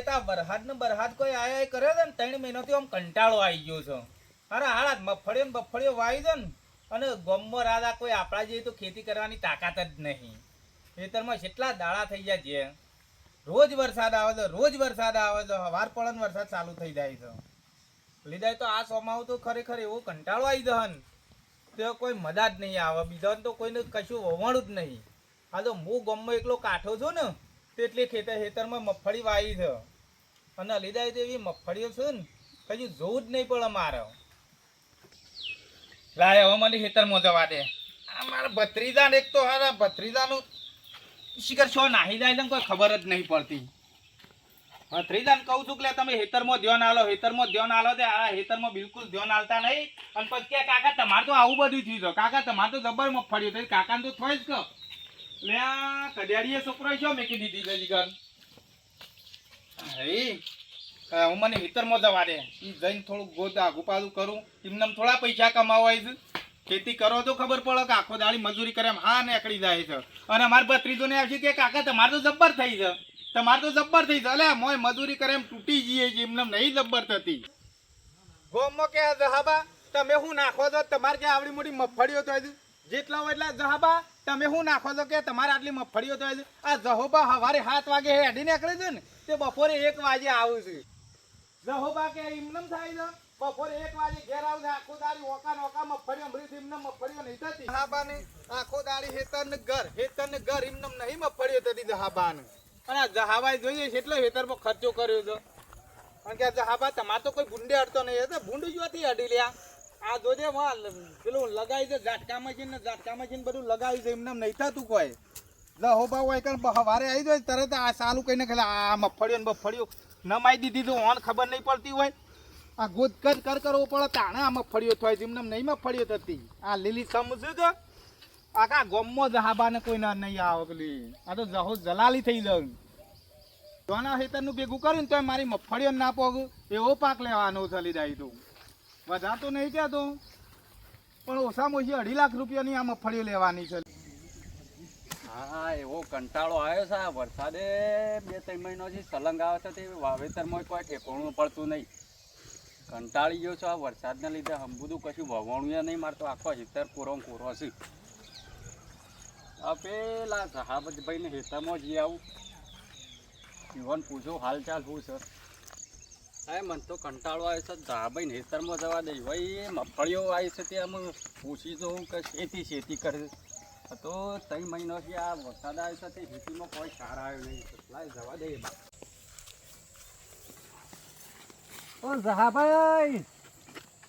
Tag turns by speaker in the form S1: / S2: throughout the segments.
S1: આ વરસાદ ને બરહાદ કોઈ આયા કરે છે ને, ત્રણ મહિનાથી આમ કંટાળો આવી ગયો છે. અરે હાડા મગફળીઓ ને બફળીઓ વાવી છે ને, અને ગમમાં રાધા કોઈ આપણા જેવી તો ખેતી કરવાની તાકાત જ નહીં. ખેતરમાં કેટલા દાડા થઈ જાય છે, રોજ વરસાદ આવે છે, રોજ વરસાદ આવે છે, હવાર પડન વરસાદ ચાલુ થઈ જાય છે. લીધા તો આ સોમાવું તો ખરેખર એવો કંટાળો આવી જહન તો કોઈ મજા જ નહીં આવે. બીજાને તો કોઈને કશું વવાણું જ નહીં. આ તો હું ગમમાં એકલો કાઠો છું ને તેટલી ખેતર ખેતરમાં મગફળી વાવી છે. અને લીધા એવી મગફળીઓ છે ને કજુ જોવું જ નહીં પડે મારે. લાય, હવે મને ખેતરમાં જવા દે. આ મારા ભત્રીજા એક તો હારા, ભત્રીજાનું શિખર છો, નાહી જાય છે કોઈ ખબર જ નહીં પડતી. ભત્રીજાને કહું છું કે તમે હેતરમાં ધ્યાન આલો હેતરમાં ધ્યાન આલો તે આ હેતરમાં બિલકુલ ધ્યાન આલતા નહીં. અને પછી કે, કાકા, તમારે તો આવું બધું થયું છે. કાકા, તમારે તો જબર મગફળી થઈ. કાકાને તો થોય જ કહો. લે, આ કડિયાળીએ છોકરો છો, મેં કીધી દીધી ગઈ હું મને હિતરમાં જવા દે. જઈને થોડુંક ગોદ આગુ પાછું કરું. એમને થોડા પૈસા કમાવાય ખેતી કરો તો ખબર પડે કે આખો દાડી મજૂરી કરે હા નીકળી જાય છે. અને અમારે ભત્રીજો ને આવશે કે, કાકા, તમારે તો જબ્બર થઈ છે. તમારે તો જબ્બર થઈ છે. અલે મોય મજૂરી કરે એમ તૂટી જઈએ છે એમને નહીં જબ્બર થતી. ગોમો કે હાબા તમે હું નાખો છો? તમારે ક્યાં આવડી મોટી મગફળીઓ તો જેટલા હોય એટલા જહાબા. તમે શું નાખો છો કે તમારે આટલી મગફળીઓ તો આ જહોબા સવારે સાત વાગે હેડી નીકળે છે ને, તે બપોરે એક વાગે આવું છે. જહોબા કે એમનેમ થાય છે? બપોરે એક વાગે ઘેર આવશે આખો દાડી ઓકા નોકા મગફળી અમૃત એમને મગફળીઓ નહીં થતી. જહાબાને આખો દાડી હેતર ઘર, હેતર ને ઘર ઇમનમ નહીં મગફળીઓ થતી જહાબાને. અને આ જહાબાએ જોઈએ છે, એટલો હેતરમાં ખર્ચો કર્યો છે. કારણ કે આ જહાબા તમારે તો કોઈ ભૂંડે અડતો નહીં ભૂંડ જોવાથી અડી લ્યા. આ જોજે પેલું લગાવી છે ઝાટકા મશીન ને ઝાટકા મશીન બધું લગાવી છે, એમને નહીં થતું કોઈ. જહોબા હોય સવારે આવી જાય તરત આ સાલું કહીને ખેલા આ મગફળીઓ ને બફળીઓ નમાઈ દીધી તો ઓન ખબર નહીં પડતી હોય. આ ગોદ કર કર કરવો પડે, તાણે આ મગફળીઓ થાય છે નહીં મફળીઓ થતી. આ લીલી સમજુ તો આખા ગોમમાં જહાબાને કોઈ ના નહીં આવે પેલી. આ તો જહો જલાલી થઈ જાય દોના હેતરનું ભેગું કર્યું ને તો મારી મફળીઓ ના પોગ, એવો પાક લેવાનો છે લીધા તો. વધારતો નહીં કહેતો પણ ઓછામાં ઓછી અઢી લાખ રૂપિયાની આ મફળી લેવાની છે.
S2: હા, એવો કંટાળો આવ્યો છે આ વરસાદે. બે, ત્રણ મહિનાથી સલંગ આવે છે તે વાવેતરમાં કોઈ ઠેકોણું પડતું નહીં. કંટાળી ગયો છો આ વરસાદના લીધે. હંબુદું કશું વવાણું નહીં. મારતો આખો હિતર કોરો કોરો છે. આ પેલા જહાબતભાઈને હેતરમાં જઈ આવું. જીવન પૂછો, હાલચાલ શું છે? હા મને તો કંટાળો આવ્યો છે. ધાબાઈ નેતરમાં જવા દઈ ભાઈ એ મગફળીઓ આવી છે તે અમે પૂછી જોઉં કે શેતી શેતી કરે તો ત્રણ મહિનાથી આ વરસાદ આવ્યો છે તે ખેતીમાં કોઈ સારા આવ્યો નહીં. લાય જવા દે બા. ઓ જહાભાઈ!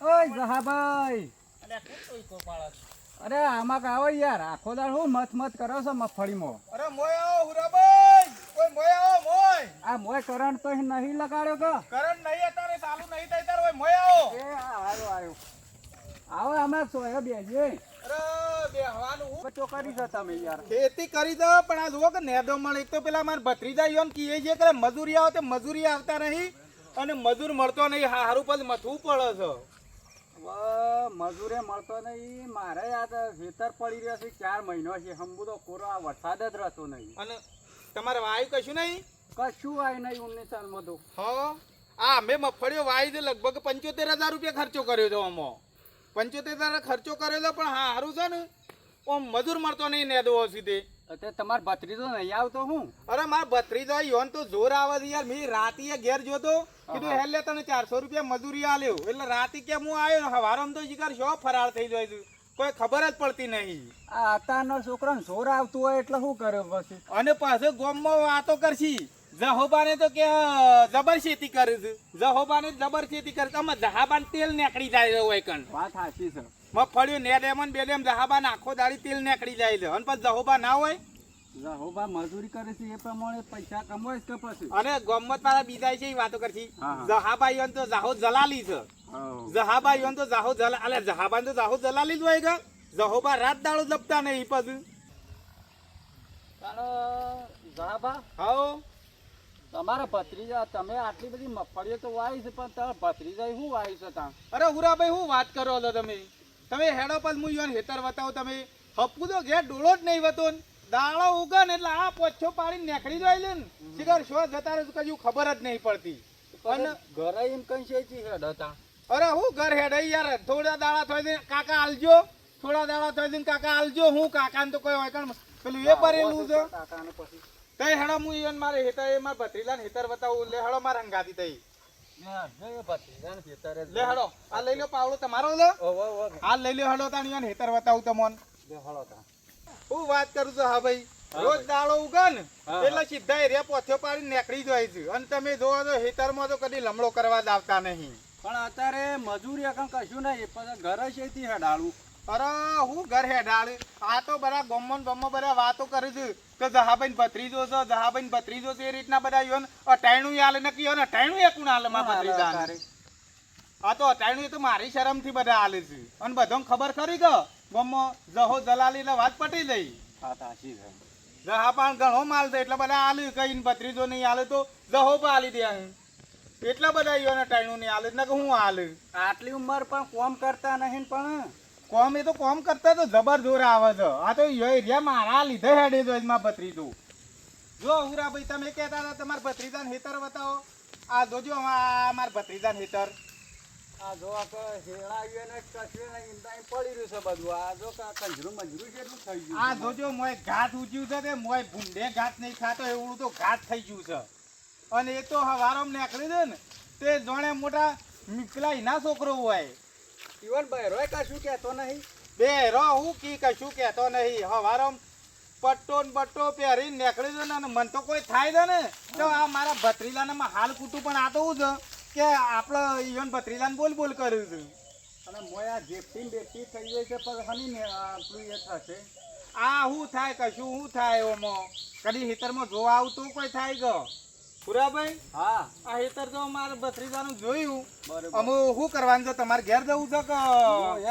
S2: ઓય જહાભાઈ! અરે આમાં કાવો યાર. આખો દાળ હું મત મત કરો છો મગફળીમાં
S1: અરે મોયા હુરાભાઈ! આવો મોય
S2: આ મોય કરંટ તો નહીં લગાડ્યો કે?
S1: કરંટ નહીં અત્યારે ચાલુ નહીં થાય તાર ઓય મોય આવો.
S2: એ આવો આવ્યો આવો આમાં સોય બેજે
S1: અરે બેહવાનું. હું
S2: બચો કરી છો તમે યાર.
S1: ખેતી કરી દો પણ આ જુઓ કે નેદો મળે. એક તો પેલા મારા ભત્રીજા યોન કીએ છે કે મજૂરી આવે તે મજૂરી આવતા નહીં અને મજૂર મળતો નહીં. હારું પદ મથવું પડે છે.
S2: મજૂરે મળતો નહીં. મારે આ ખેતર પડી રહ્યો છે ચાર મહિનો છે. હંબુ તો કોરો આ વરસાદ જ રહેતો નહીં.
S1: અને તમારે વાયુ કશું નહીં?
S2: કશું આય નહીં ઉન્નીસ સાલમાં તો.
S1: હા? આ અમે મગફળીઓ વાવી છે લગભગ પંચોતેર હજાર રૂપિયા ખર્ચો કર્યો છે આમાં પંચોતેર હજાર ખર્ચો કરેલો પણ હા સારું છે ને. ઓમ મજૂર મળતો નહીં નેદો સીધે.
S2: તે તમાર ભત્રીજો નહીં આવતો હું.
S1: અરે મારા ભત્રીજો યોન તો જોર આવે છે યાર. મેં રાતી ઘેર જોતો કીધું હેલે તને ચારસો રૂપિયા મજૂરી આલ્યો. એટલે રાતી કે હું આવ્યો હવારમ તો શિકાર શો ફરાર થઈ જાય છું. કોઈ ખબર જ પડતી નહીં.
S2: આ અત્યારના છોકરાને જોર આવતું હોય એટલે શું કરે પછી?
S1: અને પાછો ગોમમાં વાતો કરશી. જહોબાને તો કે જબર ખેતી કરે છે. જહોબાને જબર ખેતી કરે આમાં જહાબાન તેલ નીકળી જાય છે હોય કણ.
S2: વાત સાચી છે.
S1: મગફળીઓ ને ડેમન બે ડેમ જહાબાન આખો દાડી તેલ નીકળી જાય છે. અને પછી જહોબા ના હોય?
S2: જહોબા મજૂરી કરે છે એ પ્રમાણે પૈસા કમાય છે પછી?
S1: અને ગમત મારા બીજા છે એ વાતો કરશી. જહાબાઈ તો જાહો જલાલી છે. જહાબાઈ તો જાહો જલા અલે જહાબાન તો જાહો જલાલી જ હોય કે? જહોબા રાત દાડો જપતા નહીં પછી.
S2: જહાબા?
S1: હાઉ
S2: તમારા ભત્રીજા તમે આટલી બધી મગફળીઓ તો વાવી છે પણ તમારા ભત્રીજા શું વાવી છે ત્યાં
S1: અરે હુરાભાઈ હું વાત કરો છો તમે? તમે હેડો પર હું યોન હેતર બતાવો તમે. હપ્પુ તો ઘેર ડોળો જ નહીં વતો ને. દાળો ઉગે ને એટલે આ પોછો પાડીને નીકળી જાય લે ને. શિખર શો જતા રહે કજું ખબર જ નહીં પડતી. અને
S2: ઘરે એમ કઈ છે જી હેડ હતા?
S1: અરે હું ઘર હેડ યાર. થોડા દાડા થઈ દે કાકા આલજો. થોડા દાડા થઈ દે કાકા આલજો. હું કાકાને તો કોઈ હોય કારણ પેલું એ ભરેલું છે.
S2: કાકાને પછી
S1: તઈ હેડો હું ઈવન મારે હેતર એ મારા ભત્રીલાને હેતર બતાવું. લે હેડો મારા હંગાતી તઈ. લે હેડો આ લઈ લો પાવડો તમારો લે. લઈ લો તાણી ઈવન હેતર બતાવું તમોન.
S2: લે હળો તા.
S1: હું વાત કરું છું હા ભાઈ. રોજ દાળો ઉગે ને એટલે સીધા એરિયા પોથ્યો પાડી નીકળી જાય છે. અને તમે જોવો તો હેતરમાં તો કદી લમડો કરવા જ આવતા નહીં.
S2: પણ અત્યારે મજૂરી કશું નહીં પણ ઘરે છે થી
S1: અરે હું ઘર હેડાળ. આ તો બધા ગમન બમો બધા વાતો કરે છે કે જહાબેન ભત્રીજો છે જહાબેન ભત્રીજો છે એ રીતના બધા યોન અટાણું હાલે ને કયો ને અટાણું એ કોણ આલે મારા ભત્રીજાને? આ તો અટાણું તો મારી શરમથી બધા હાલે છે. અને બધો ખબર ખરી કે ગમો જહો જલાલી એટલે વાત પટી જઈ
S2: હા તાશી છે
S1: જહા પણ ઘણો માલ છે એટલે બધા હાલે કઈ ભત્રીજો નહીં હાલે તો જહો પણ આલી દે એટલા બધા યોન અટાણું નહીં હાલે ને કે હું આલે?
S2: આટલી ઉંમર પણ કોમ કરતા નહીં પણ.
S1: કોમ એ તો કોમ કરતા તો જબર જોર આવે છે. આ તો એરિયા મારા લીધે હેડે જો એમાં ભત્રીજું. જો હુરા ભાઈ તમે કહેતા હતા તમારા ભત્રીજાને હેતર બતાવો. આ જોજો મારા ભત્રીજાને હેતર.
S2: આ જો આ હેળાવ્યું ને ઈંડા પડી રહ્યું છે બધું. આ જો કંજરું મંજરું જેટલું થઈ ગયું
S1: આ જોજો મોય ઘાત ઉજ્યું છે તે મોય ભૂંડે ઘાટ નહીં ખાતો એવું તો ઘાટ થઈ ગયું છે. અને એ તો હવારોમ નીકળી દે ને તે જોણે મોટા પેલા એના છોકરો હોય.
S2: ઈવન બહેરોય કશું કહેતો નહીં.
S1: બેરો હું કી કશું કહેતો નહીં. હવારો પટ્ટો ને બટ્ટો પહેરી નીકળી દો ને મન તો કોઈ થાય છે ને તો આ મારા ભત્રીલાને હાલ કૂટું પણ આ તો હું છે કે આપણે ઈવન ભત્રીલાને બોલ બોલ કર્યું છે
S2: અને મોયા આ જેપટી બેપટી થઈ ગઈ છે પણ હની ને આપણું એ થશે.
S1: આ શું થાય કશું શું થાય ઓમાં. કદી હિતરમાં જોવા આવતું કોઈ થાય ગયો પુરાભાઈ
S2: હા.
S1: આ હિતર તો મારા ભત્રીજાનું જોયું. અમે શું કરવાનું છે? તમારે ઘેર જવું છે કે?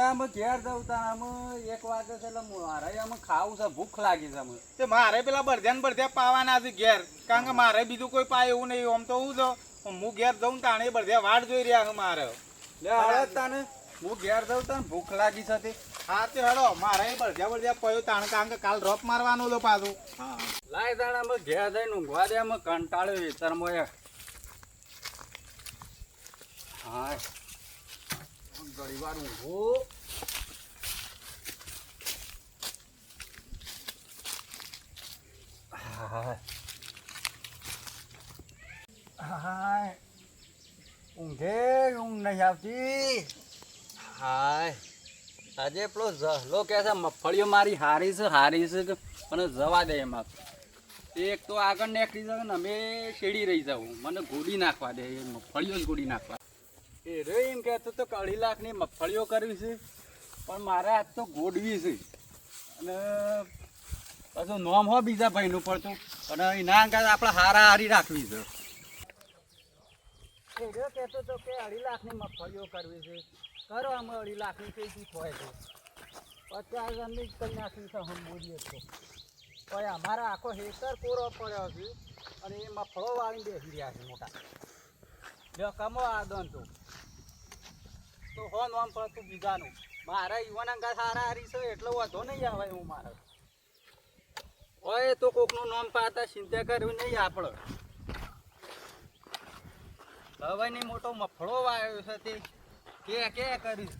S2: એમ ઘેર જવું તા અમે એક વાગે છે એટલે મારે અમે ખાવું છે ભૂખ લાગી છે અમે
S1: તે મારે પેલા બળધ્યા ને બળધ્યા પાવાના છે ઘેર. કારણ કે મારે બીજું કોઈ પાય એવું નહીં આમ તો હું જો હું ઘેર જઉં તાણે બળધ્યા વાટ જોઈ રહ્યા છે મારે.
S2: લે તને હું ઘેર જાઉં તને ભૂખ લાગી છે
S1: હા, તે હડો, મારે બળજા બળજા પયો તાણ કારણ કે કાલ રોપ મારવાનું તો પાછું.
S2: હા લાય તાણ અમે ઘેર જઈને ઊંઘવા દે અમે કંટાળ્યો વિચારમાં એ હા ઘડી વાર ઊંઘું. ઊંઘે, ઊંઘ નહીં આવતી. હાય. આજે પેલો ઝહલો કે છે, મગફળીઓ મારી હારી છે હારી છે મને જવા દે એમાં. એક તો આગળ નીકળી જાય ને, અમે શેડી રહી જાઉં. મને ગોળી નાખવા દે મગફળીઓ જ ગોળી નાખવા. એ રે એમ કહેતો તો અઢી લાખની મગફળીઓ કરવી છે, પણ મારે આજ તો ગોડવી છે. અને પાછું નોમ હો બીજા ભાઈનું પડતું અને એના અંગાત આપણે હારા હારી રાખવી છે. કહેતો તો કે અઢી લાખની મગફળીઓ કરવી છે. કરો આમાં અઢી લાખની દી હોય છે. પચાસ જ કરી નાખી છે હમ બોલીએ છો પણ અમારા આખો હેતર પૂરો પડ્યો છે અને એ મફળો વાળીને બેસી રહ્યા છે મોટા. જો કમો આદન તો. તો હો નોમ પડતું બીજાનું. મારા યુવાન અંગા સારા હારી છે, એટલો વધો નહીં આવે હું મારો. હોય તો કોકનું નામ પાતા ચિંતા કરવી નહીં આપણે. હવે ની મોટો મફળો વાયો છે તે. કે કે કરીશ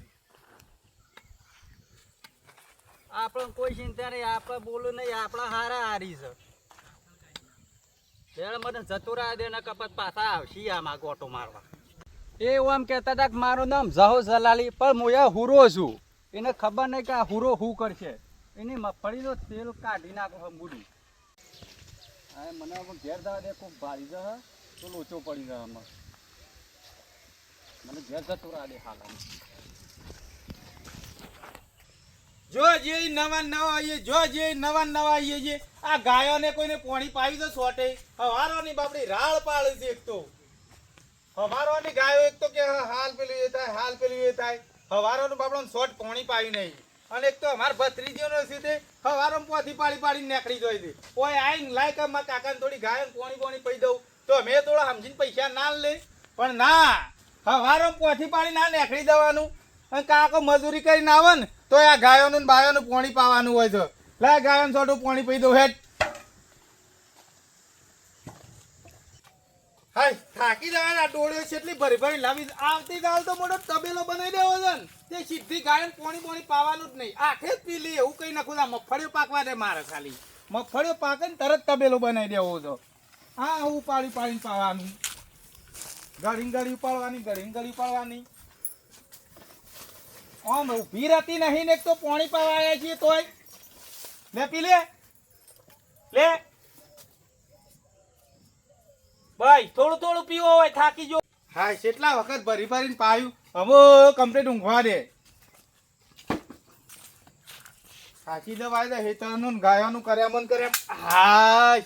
S2: આપણે કોઈ ચિંતા નહીં આપણે બોલું નહીં, આપણા હારા હારી છે. ત્યારે મને જતું રહ્યા દે ને કપત પાછા આવશી આમાં ગોટો મારવા. એ એમ કહેતા હતા કે મારું નામ જહો જલાલી, પણ હું એ હુરો છું. એને ખબર નહીં કે આ હુરો હું કરશે. એની મગફળીનો તેલ કાઢી નાખો મૂડી હા મને ઘેર દાવા દે, ખૂબ ભારી જ તો લોચો પડી જાય આમાં. મને
S1: બાપડી સોટ પોણી પાવી નહીં. અને એક તો અમાર ભત્રીજીઓનો છે તે પોથી પાડી પાડી નીકળી જાય છે. ઓય, આઈને લાય કે કાકાને થોડી ગાયો પોણી પોણી પી દઉં. તો મેં થોડા સમજીને પૈસા ના લે. પણ ના હવારોમાં પોથી પાડી ના નીકળી દેવાનું. અને કાકો મજૂરી કરીને આવે ને, તો આ ગાયોનું ને બાયોનું પોણી પાવાનું હોય છે. લા ગાયન સોટું પોણી પી દો હેઠ. હાય, થાકી જવાના ડોળ્યો છે એટલી ભરી ભરી લાવી આવતીકાલ તો મોટો તબેલો બનાવી દેવો છે ને. તે સીધી ગાયન પાણી પોણી પાવાનું જ નહીં. આખે જ પી એવું કઈ નાખું આ મગફળીઓ પાકવા દે મારે ખાલી. મગફળીઓ પાકે તરત તબેલો બનાવી દેવો છો. હા, હું પાડી પાડીને પાવાનું. ગળી ઉપાડવાની ગળી ઉપાડવાની. આમ ઊભી રહેતી નહીં ને તો પાણી પાવા આવ્યા છીએ તોય. લે પી લે. લે ભાઈ થોડું થોડું પીવો હોય થાકી જો. હા કેટલા વખત ભરી ભરીને પાયું? હવે કમ્પ્લીટ ઊંઘવા દે. સાચી દવાય દે હેતરનું ને ગાયોનું કર્યા મન કર્યા હાય.